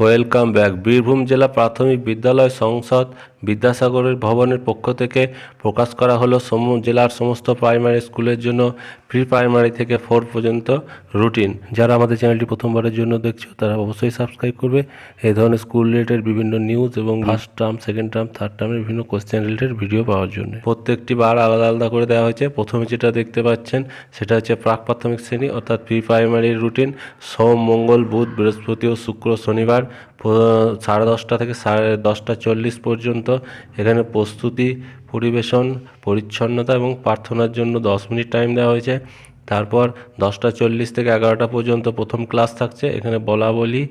Welcome back Birbhum জেলা প্রাথমিক বিদ্যালয় সংসদ বিদ্যাসাগরের ভবনের পক্ষ থেকে প্রকাশ করা হলো সম, জেলার সমস্ত প্রাইমারি স্কুলের জন্য প্রি প্রাইমারি থেকে ফোর পর্যন্ত রুটিন। যারা আমাদের চ্যানেলটি প্রথমবারের জন্য দেখছ, তারা অবশ্যই সাবস্ক্রাইব করবে। এই ধরনের স্কুল রিলেটেড বিভিন্ন নিউজ এবং first term, second term, third টার্মের বিভিন্ন কোশ্চেন রিলেটেড ভিডিও পাওয়ার জন্য। প্রত্যেকটি বার আলাদা আলাদা করে দেওয়া হয়েছে। প্রথমে যেটা দেখতে পাচ্ছেন, সেটা হচ্ছে প্রাক প্রাথমিক শ্রেণি, অর্থাৎ প্রি প্রাইমারির রুটিন। সোম, মঙ্গল, বুধ, বৃহস্পতি ও শুক্র, শনিবার। সাড়ে দশটা থেকে সাড়ে দশটা চল্লিশ পর্যন্ত এখানে প্রস্তুতি, পরিবেশন, পরিচ্ছন্নতা এবং প্রার্থনার জন্য দশ মিনিট টাইম দেওয়া হয়েছে। তারপর দশটা চল্লিশ থেকে এগারোটা পর্যন্ত প্রথম ক্লাস থাকছে। এখানে বলা বলি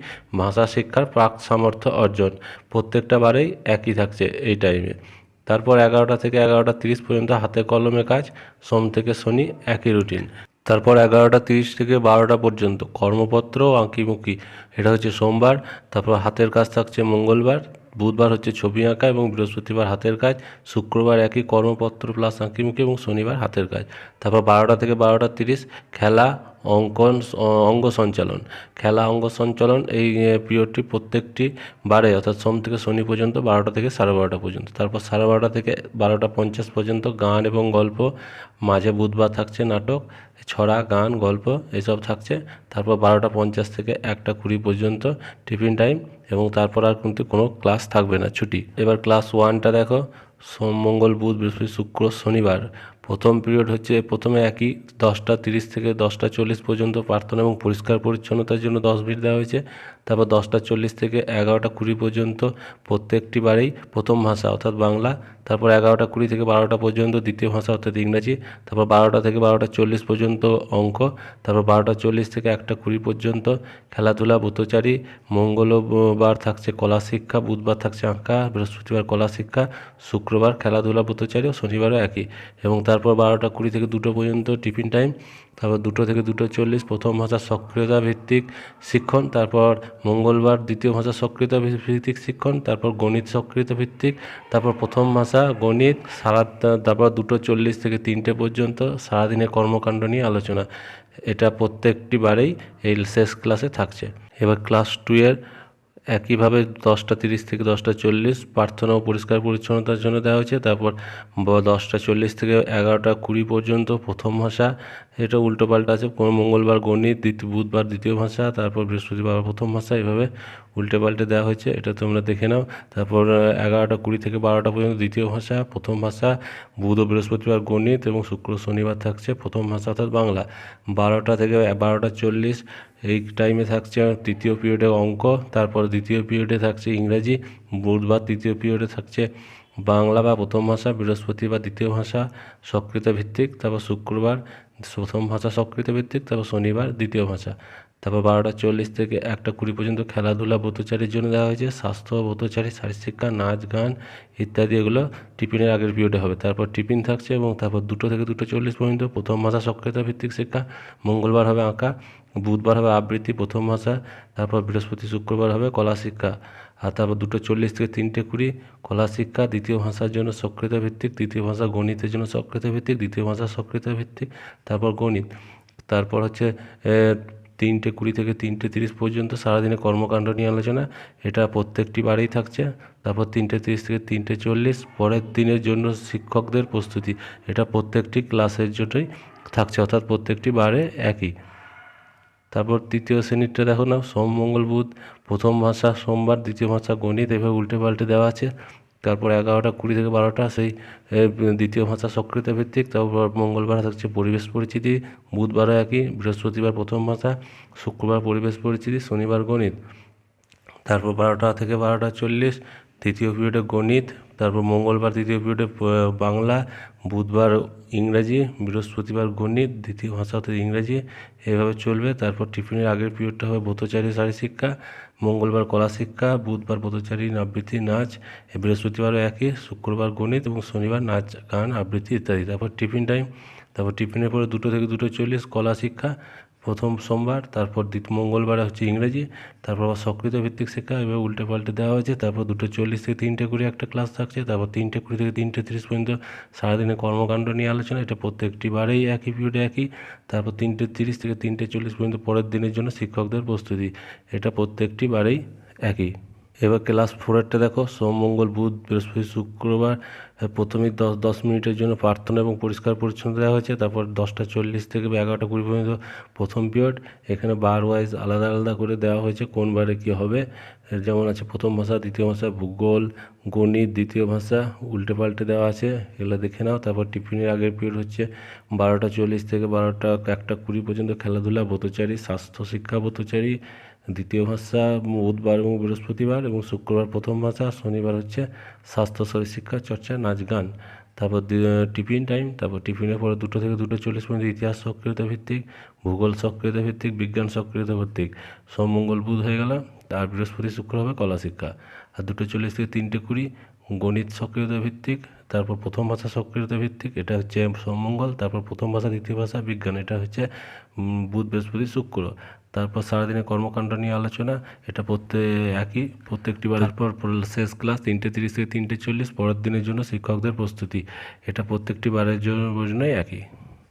ভাষা শিক্ষার প্রাক সামর্থ্য অর্জন প্রত্যেকটা বারেই একই থাকছে এই টাইমে তারপর এগারোটা থেকে এগারোটা তিরিশ পর্যন্ত হাতে কলমে কাজ, সোম থেকে শনি একই রুটিন তারপর এগারোটা তিরিশ থেকে বারোটা পর্যন্ত, কর্মপত্র ও আঁকিমুখি। এটা হচ্ছে সোমবার, তারপর হাতের কাজ থাকছে মঙ্গলবার, বুধবার হচ্ছে ছবি আঁকা এবং বৃহস্পতিবার হাতের কাজ, শুক্রবার একই কর্মপত্র প্লাস আঁকিমুখি এবং শনিবার হাতের কাজ। তারপর বারোটা থেকে বারোটা তিরিশ, খেলা অঙ্কন, অঙ্গ সঞ্চালন। খেলা, অঙ্গ সঞ্চালন এই পিরিয়ডটি প্রত্যেকটি বারে, অর্থাৎ সোম থেকে শনি পর্যন্ত বারোটা থেকে সাড়ে বারোটা পর্যন্ত। তারপর সাড়ে বারোটা থেকে বারোটা পঞ্চাশ পর্যন্ত গান এবং গল্প, মাঝে বুধবার থাকছে নাটক, ছড়া, গান, গল্প, এসব থাকছে। তারপর বারোটা পঞ্চাশ থেকে একটা কুড়ি পর্যন্ত টিফিন টাইম এবং তারপর আর কিন্তু কোনো ক্লাস থাকবে না, ছুটি। এবার ক্লাস ওয়ানটা দেখো, সোম, মঙ্গল, বুধ, বৃহস্পতি, শুক্র, শনিবার। প্রথম পিরিয়ড হচ্ছে প্রথমে একই দশটা তিরিশ থেকে দশটা চল্লিশ পর্যন্ত প্রার্থনা এবং পরিষ্কার পরিচ্ছন্নতার জন্য দশ মিনিট দেওয়া হয়েছে। তারপর দশটা চল্লিশ থেকে এগারোটা কুড়ি পর্যন্ত প্রত্যেকটি বারেই প্রথম ভাষা অর্থাৎ বাংলা, তারপর এগারোটা কুড়ি থেকে বারোটা পর্যন্ত দ্বিতীয় ভাষা অর্থাৎ ইংরাজি, তারপর বারোটা থেকে বারোটা চল্লিশ পর্যন্ত অঙ্ক, তারপর বারোটা চল্লিশ থেকে একটা কুড়ি পর্যন্ত খেলাধুলা ব্রতচারী মঙ্গলবার থাকছে কলা শিক্ষা, বুধবার থাকছে আঁকা, বৃহস্পতিবার কলা শিক্ষা, শুক্রবার খেলাধুলা ব্রতচারী ও শনিবারও একই এবং তারপর বারোটা কুড়ি থেকে দুটো পর্যন্ত টিফিন টাইম তারপর দুটো থেকে দুটো চল্লিশ, প্রথম ভাষা সক্রিয়তা ভিত্তিক শিক্ষণ, তারপর মঙ্গলবার দ্বিতীয় ভাষা সক্রিয়তা ভিত্তিক শিক্ষণ, তারপর গণিত সক্রিয়তা ভিত্তিক, তারপর প্রথম ভাষা গণিত, সারা তারপর দুটো চল্লিশ থেকে তিনটে পর্যন্ত সারাদিনের কর্মকাণ্ড নিয়ে আলোচনা। এটা প্রত্যেকটি বারেই এই শেষ ক্লাসে থাকছে। এবার ক্লাস টু এর একইভাবে দশটা তিরিশ থেকে দশটা চল্লিশ প্রার্থনা ও পরিষ্কার পরিচ্ছন্নতার জন্য দেওয়া হয়েছে। তারপর দশটা চল্লিশ থেকে এগারোটা কুড়ি পর্যন্ত প্রথম ভাষা এটা উল্টো পাল্টা আছে। কোনো মঙ্গলবার গণিত দ্বিতীয় বুধবার দ্বিতীয় ভাষা, তারপর বৃহস্পতিবার প্রথম ভাষা। এভাবে উল্টে পাল্টে দেওয়া হয়েছে, এটা তোমরা দেখে নাও। তারপর এগারোটা কুড়ি থেকে বারোটা পর্যন্ত দ্বিতীয় ভাষা, প্রথম ভাষা, বুধ বৃহস্পতিবার গণিত এবং শুক্র শনিবার থাকছে প্রথম ভাষা অর্থাৎ বাংলা। বারোটা থেকে বারোটা চল্লিশ, এই টাইমে থাকছে তৃতীয় পিরিয়ডে অঙ্ক, তারপর দ্বিতীয় পিরিয়ডে থাকছে ইংরাজি, বুধবার তৃতীয় পিরিয়ডে থাকছে বাংলা বা প্রথম ভাষা, বৃহস্পতিবার দ্বিতীয় ভাষা সক্রিয়ত ভিত্তিক তারপর শুক্রবার প্রথম ভাষা সক্রিয়ত ভিত্তিক তারপর শনিবার দ্বিতীয় ভাষা। তারপর বারোটা চল্লিশ থেকে একটা কুড়ি পর্যন্ত খেলাধুলা, ব্রতচারীর জন্য দেওয়া হয়েছে, স্বাস্থ্য, ব্রতচারী শারীরশিক্ষা নাচ, গান ইত্যাদি এগুলো টিফিনের আগের পিরিয়ডে হবে। তারপর টিফিন থাকছে এবং তারপর দুটো থেকে দুটো চল্লিশ পর্যন্ত প্রথম ভাষা সক্রিয়তা ভিত্তিক শিক্ষা, মঙ্গলবার হবে আঁকা, বুধবার হবে আবৃত্তি প্রথম ভাষা, তারপর বৃহস্পতি, শুক্রবার হবে কলা শিক্ষা। আর তারপর দুটো চল্লিশ থেকে তিনটে কুড়ি কলা শিক্ষা, দ্বিতীয় ভাষার জন্য সক্রিয়তা ভিত্তিক, তৃতীয় ভাষা গণিতের জন্য সক্রিয়তা ভিত্তিক, দ্বিতীয় ভাষা সক্রিয়তা ভিত্তিক, তারপর গণিত। তারপর হচ্ছে তিনটে কুড়ি থেকে তিনটে তিরিশ পর্যন্ত সারাদিনে কর্মকাণ্ড নিয়ে আলোচনা। এটা প্রত্যেকটি বারেই থাকছে। তারপর তিনটে তিরিশ থেকে তিনটে চল্লিশ, পরের দিনের জন্য শিক্ষকদের প্রস্তুতি। এটা প্রত্যেকটি ক্লাসের জন্যই থাকছে, অর্থাৎ প্রত্যেকটি বারে একই। তারপর তৃতীয় শ্রেণীরটা দেখো না, সোম, মঙ্গল, বুধ, প্রথম ভাষা, সোমবার, দ্বিতীয় ভাষা, গণিত, এভাবে উল্টে পাল্টে দেওয়া আছে। তারপর এগারোটা কুড়ি থেকে বারোটা সেই দ্বিতীয় ভাষা সক্রিয়তা ভিত্তিক, তারপর মঙ্গলবার থাকছে পরিবেশ পরিচিতি, বুধবারও একই, বৃহস্পতিবার প্রথম ভাষা, শুক্রবার পরিবেশ পরিচিতি, শনিবার গণিত। তারপর বারোটা থেকে বারোটা চল্লিশ তৃতীয় পিরিয়ডে গণিত, তারপর মঙ্গলবার তৃতীয় পিরিয়ডে বাংলা, বুধবার ইংরাজি, বৃহস্পতিবার গণিত, দ্বিতীয় ভাষা অর্থাৎ ইংরাজি, এভাবে চলবে। তারপর টিফিনের আগের পিরিয়ডটা হবে ব্রতচারী শারী শিক্ষা, মঙ্গলবার কলা শিক্ষা, বুধবার ব্রতচারী আবৃত্তি নাচ, বৃহস্পতিবারও একই, শুক্রবার গণিত এবং শনিবার নাচ, গান, আবৃত্তি ইত্যাদি। তারপর টিফিন টাইম, তারপর টিফিনের পরে দুটো থেকে দুটো চল্লিশ, কলা শিক্ষা প্রথম সোমবার, তারপর দ্বিত মঙ্গলবার হচ্ছে ইংরেজি, তারপর আবার সক্রিয় ভিত্তিক শিক্ষা এবার উল্টে পাল্টে দেওয়া হয়েছে, তারপর দুটো চল্লিশ থেকে তিনটে কুড়ি একটা ক্লাস থাকছে, তারপর তিনটে কুড়ি থেকে তিনটে তিরিশ পর্যন্ত সারাদিনে কর্মকাণ্ড নিয়ে আলোচনা, এটা প্রত্যেকটি বারেই একই পিরিয়ডে একই, তারপর তিনটে তিরিশ থেকে তিনটে চল্লিশ পর্যন্ত পরের দিনের জন্য শিক্ষকদের প্রস্তুতি, এটা প্রত্যেকটি বারেই একই। এবার ক্লাস ফোরেরটা দেখো সোম মঙ্গল বুধ বৃহস্পতি শুক্রবার আহ, প্রথমেই দশ দশ মিনিটের জন্য প্রার্থনা এবং পরিষ্কার পরিচ্ছন্ন দেওয়া হয়েছে তারপর দশটা চল্লিশ থেকে এগারোটা কুড়ি পর্যন্ত প্রথম পিরিয়ড এখানে বার ওয়াইজ আলাদা আলাদা করে দেওয়া হয়েছে কোন বারে কী হবে যেমন আছে প্রথম ভাষা দ্বিতীয় ভাষা ভূগোল গণিত দ্বিতীয় ভাষা উল্টে পাল্টে দেওয়া আছে এগুলো দেখে নাও তারপর টিফিনের আগের পিরিয়ড হচ্ছে বারোটা চল্লিশ থেকে বারোটা একটা কুড়ি পর্যন্ত খেলাধুলা ব্রতচারী স্বাস্থ্য শিক্ষা ব্রতচারী দ্বিতীয় ভাষা বুধবার এবং বৃহস্পতিবার এবং শুক্রবার প্রথম ভাষা, শনিবার হচ্ছে স্বাস্থ্য শরীর শিক্ষা, চর্চা, নাচ, গান। তারপর টিফিন টাইম, তারপর টিফিনের পরে দুটো থেকে দুটো চল্লিশ পর্যন্ত ইতিহাস সক্রিয়তা ভিত্তিক ভূগোল সক্রিয়তা ভিত্তিক বিজ্ঞান সক্রিয়তা ভিত্তিক সোম, মঙ্গল, বুধ হয়ে গেল। আর বৃহস্পতি শুক্র হবে কলা শিক্ষা। আর দুটো চল্লিশ থেকে তিনটে কুড়ি গণিত সক্রিয়তা ভিত্তিক তারপর প্রথম ভাষা সক্রিয়তা ভিত্তিক এটা হচ্ছে সোমমঙ্গল তারপর প্রথম ভাষা দ্বিতীয় ভাষা বিজ্ঞান এটা হচ্ছে বুধ বৃহস্পতি শুক্র। তারপর সারাদিনের কর্মকাণ্ড নিয়ে আলোচনা এটা প্রত্যেক একই প্রত্যেকটি বার পর শেষ ক্লাস তিনটে তিরিশ থেকে তিনটে চল্লিশ পরের দিনের জন্য শিক্ষকদের প্রস্তুতি এটা প্রত্যেকটি বারের জন্য জন্যই একই।